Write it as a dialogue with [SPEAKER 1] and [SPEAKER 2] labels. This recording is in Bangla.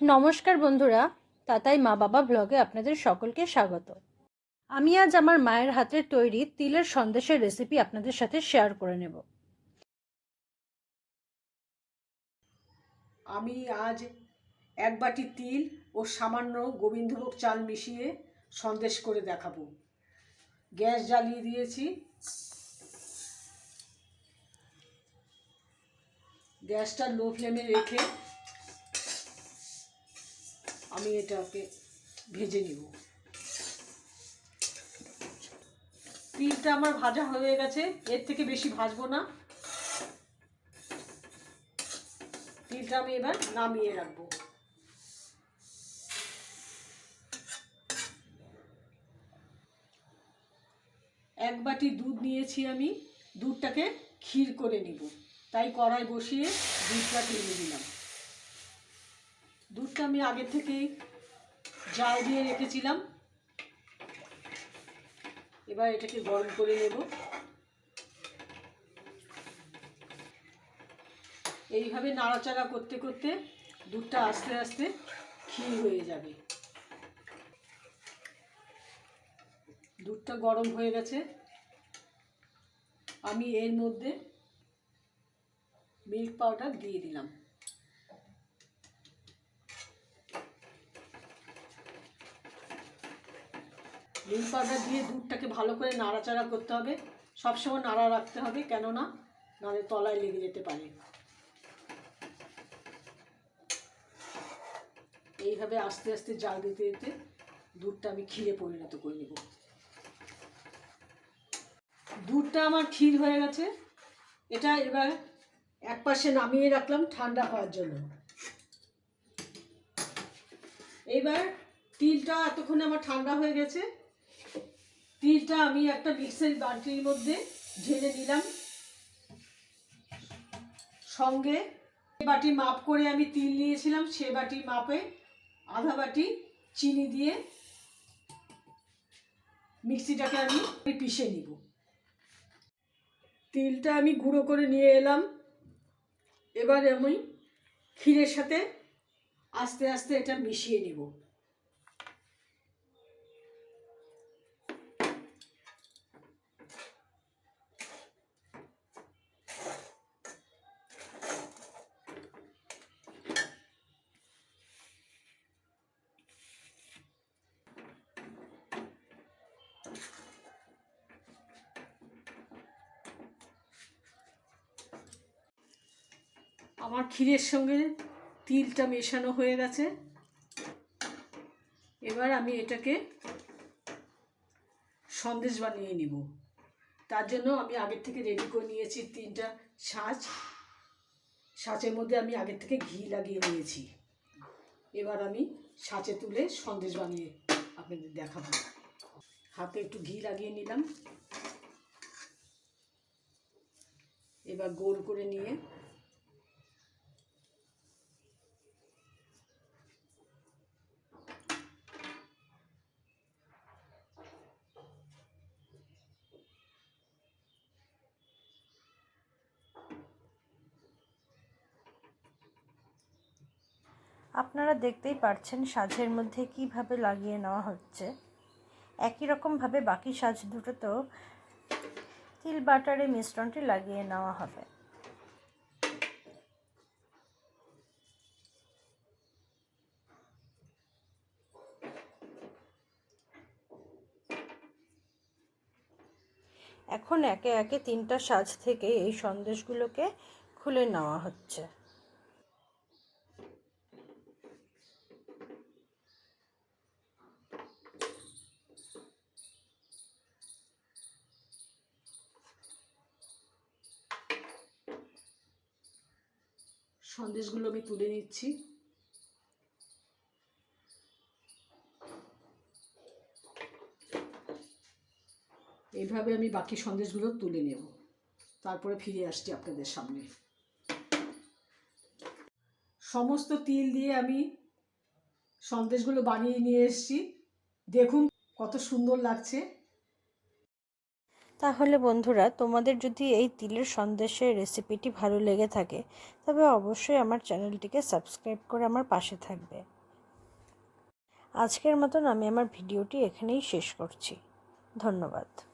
[SPEAKER 1] নমস্কার বন্ধুরা, তাতাই মা বাবা ব্লগে আপনাদের সকলকে স্বাগত। আমি আজ আমার মায়ের হাতের তৈরি তিলের সন্দেশের রেসিপি আপনাদের সাথে শেয়ার করে নেব।
[SPEAKER 2] আমি আজ এক বাটি তিল ও সামান্য গোবিন্দভোগ চাল মিশিয়ে সন্দেশ করে দেখাবো। গ্যাস জ্বালিয়ে দিয়েছি। গ্যাসটা লো ফ্লেমে রেখে আমি এটাকে ভেজে নিব। তিলটা আমার ভাজা হয়ে গেছে, এর থেকে বেশি ভাজবো না। তিলটা আমি এবার নামিয়ে রাখব। এক বাটি দুধ নিয়েছি আমি, দুধটাকে ক্ষীর করে নিব। তাই কড়াই বসিয়ে দুধটা টেনে দিলাম দুধটা আমি আগে থেকেই জাল দিয়ে রেখেছিলাম। এবার এটাকে গরম করে নেব। এইভাবে নাড়াচাড়া করতে করতে দুধটা আস্তে আস্তে ক্ষীর হয়ে যাবে। দুধটা গরম হয়ে গেছে। আমি এর মধ্যে মিল্ক পাউডার দিয়ে দিলাম। মিল্ক পাউডার দিয়ে দুধটাকে ভালো করে নাড়াচাড়া করতে হবে। সবসময় নাড়া রাখতে হবে, কেননা নাহলে তলায় লেগে যেতে পারে। এইভাবে আস্তে আস্তে জাল দিতে দিতে দুধটা আমি ক্ষীরে পরিণত করে নেব। দুধটা আমার ক্ষীর হয়ে গেছে। এটা এবার এক পাশে নামিয়ে রাখলাম ঠান্ডা হওয়ার জন্য। এইবার তিলটা এতক্ষণে আমার ঠান্ডা হয়ে গেছে। তিলটা আমি একটা মিক্সার বাটির মধ্যে ঢেলে নিলাম। সঙ্গে বাটি মাপ করে আমি তিল নিয়েছিলাম, সে বাটি মাপে আধা বাটি চিনি দিয়ে মিক্সিটাকে আমি পিষে নিব। তিলটা আমি গুঁড়ো করে নিয়ে এলাম। এবার আমি ক্ষীরের সাথে আস্তে আস্তে এটা মিশিয়ে নিব। আমার ক্ষীরের সঙ্গে তিলটা মেশানো হয়ে গেছে। এবার আমি এটাকে সন্দেশ বানিয়ে নিব। তার জন্য আমি আগের থেকে রেডি করে নিয়েছি তিনটা ছাঁচ ছাঁচের মধ্যে আমি আগের থেকে ঘি লাগিয়ে নিয়েছি এবার আমি ছাঁচে তুলে সন্দেশ বানিয়ে আপনাদের দেখাবো। হাতে একটু ঘি লাগিয়ে নিলাম। এবার গোল করে নিয়ে
[SPEAKER 1] আপনারা দেখতেই পারছেন সাজের মধ্যে কীভাবে লাগিয়ে নেওয়া হচ্ছে। একই রকমভাবে বাকি সাজ দুটোতেও তিল বাটারে মিশ্রণটি লাগিয়ে নেওয়া হবে। এখন একে একে তিনটা সাজ থেকে এই সন্দেশগুলোকে খুলে নেওয়া হচ্ছে।
[SPEAKER 2] সন্দেশগুলো আমি তুলে নিচ্ছি। এইভাবে আমি বাকি সন্দেশগুলো তুলে নেব। তারপরে ফিরে আসছি আপনাদের সামনে। সমস্ত তিল দিয়ে আমি সন্দেশগুলো বানিয়ে নিয়ে এসেছি। দেখুন কত সুন্দর লাগছে।
[SPEAKER 1] তাহলে বন্ধুরা, তোমাদের যদি এই তিলের সন্দেশের রেসিপিটি ভালো লেগে থাকে, তবে অবশ্যই আমার চ্যানেলটিকে সাবস্ক্রাইব করে আমার পাশে থাকবে। আজকের মতন আমি আমার ভিডিওটি এখানেই শেষ করছি। ধন্যবাদ।